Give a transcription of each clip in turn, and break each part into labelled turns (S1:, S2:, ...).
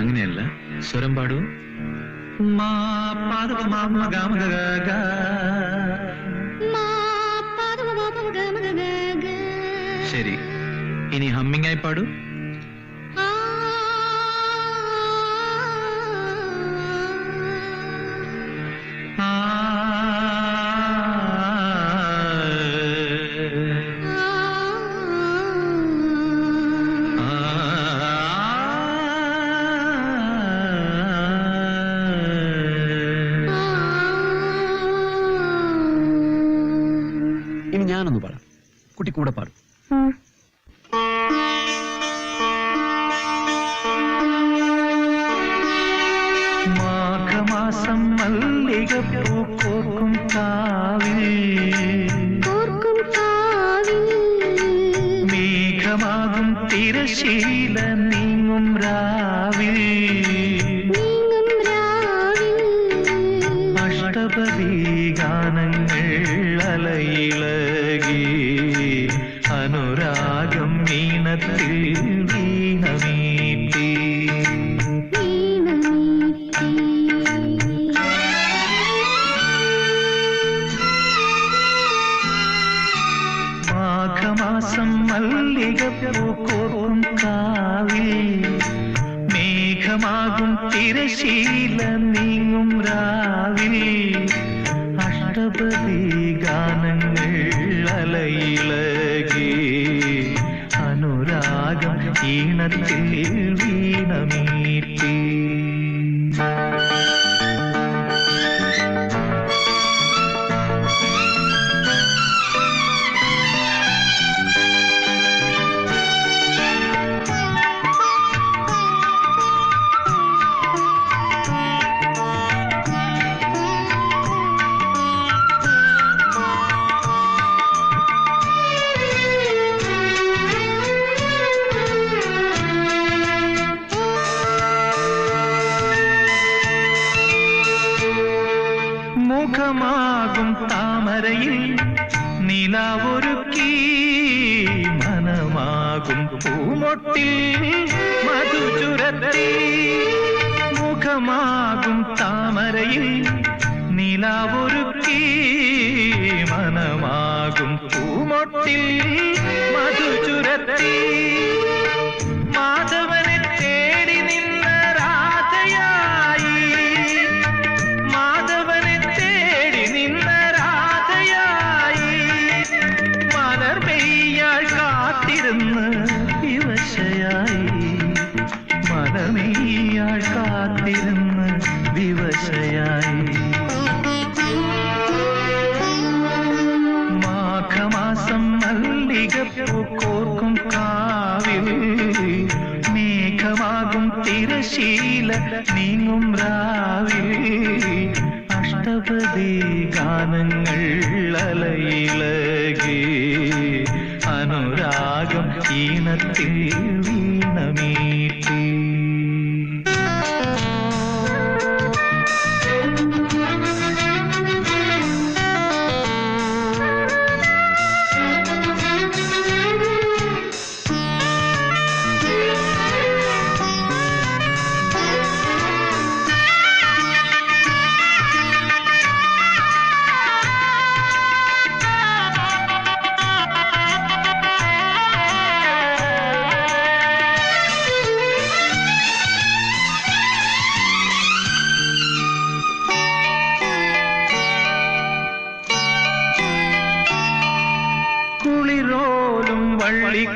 S1: അങ്ങനെയല്ല സ്വരം പാടൂ മാ പാദവ മാമ ഗാമ ഗ ഗ ഗ. ശരി ഇനി ഹമ്മിങ് ആയി പാടൂ
S2: ഇനി ഞാനൊന്ന് പാടാം. കുട്ടി കൂടെ പാടും.
S1: മാഘമാസം കാവിൽ. മേഘമാകും തിരശീല നീങ്ങും രാവിൽ. അഷ്ടപതി അനുരാഗം ഈണത്തിൽ വീണമീട്ടി മാഘമാസം മല്ലിക പൂക്കോറും കാവിൽ മേഘമാകും തിരശീല നീങ്ങും രാവിൽ. അഷ്ടപതി ഗാനങ്ങൾ അലയിളകി അനുരാഗം ഈണത്തിൽ വീണമീട്ടി മുഖമാകും താമരയിൽ. നിലാവൊരുക്കി മനമാകും പൂമൊട്ടിൽ മധുചുരത്തി. മുഖമാകും താമരയിൽ നിലാവൊരുക്കി മനമാകും പൂമൊട്ടിൽ മധുചുരത്തി. തിരശീല നീങ്ങും രാവിൽ. അഷ്ടപതി ഗാനങ്ങൾ അലയിളകി. അനുരാഗം ഈണത്തിൽ വീണമീട്ടി.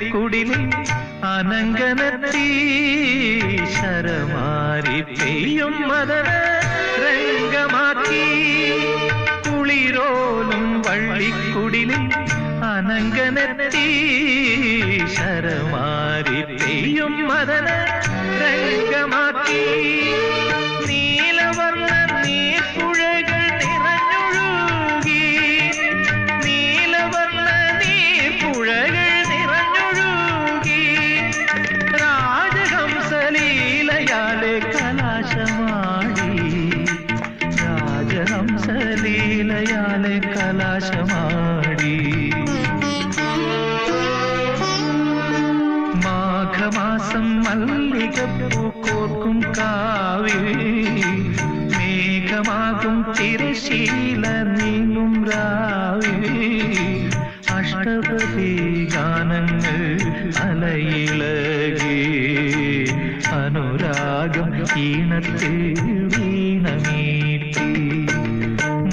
S1: വള്ളിക്കുടിലിൽ അനങ്കനത്തി ശരമാരി പെയ്യും മദന രംഗമാക്കി. കുളിരോലും വള്ളിക്കുടിലിൽ അനങ്കനത്തി ശരമാരി പെയ്യും മദന രംഗമാക്കി. രാജഹംസലീലയാലെ കലാശമാടി രാജഹംസലീല കലാശമാടി. മാഘമാസം മല്ലികപ്പൂ കോർക്കും കാവിൽ മേഘമാകും തിരശീല നീങ്ങും രാവിൽ. അഷ്ടപതി ഗാനങ്ങൾ അലയിളകി. അനുരാഗം ഈണത്തിൽ വീണമീട്ടി.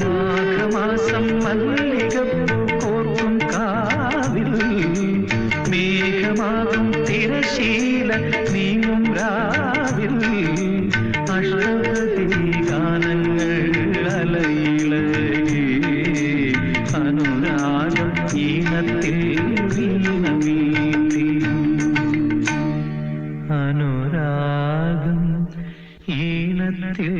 S1: മാഘമാസം മല്ലിക കോർക്കും കാവിൽ. മേഘമാകും തിരശീല നീങ്ങും രാവിൽ. അഷ്ടപതി ഗാനങ്ങൾ അനുരാഗം ഈണത്തിൽ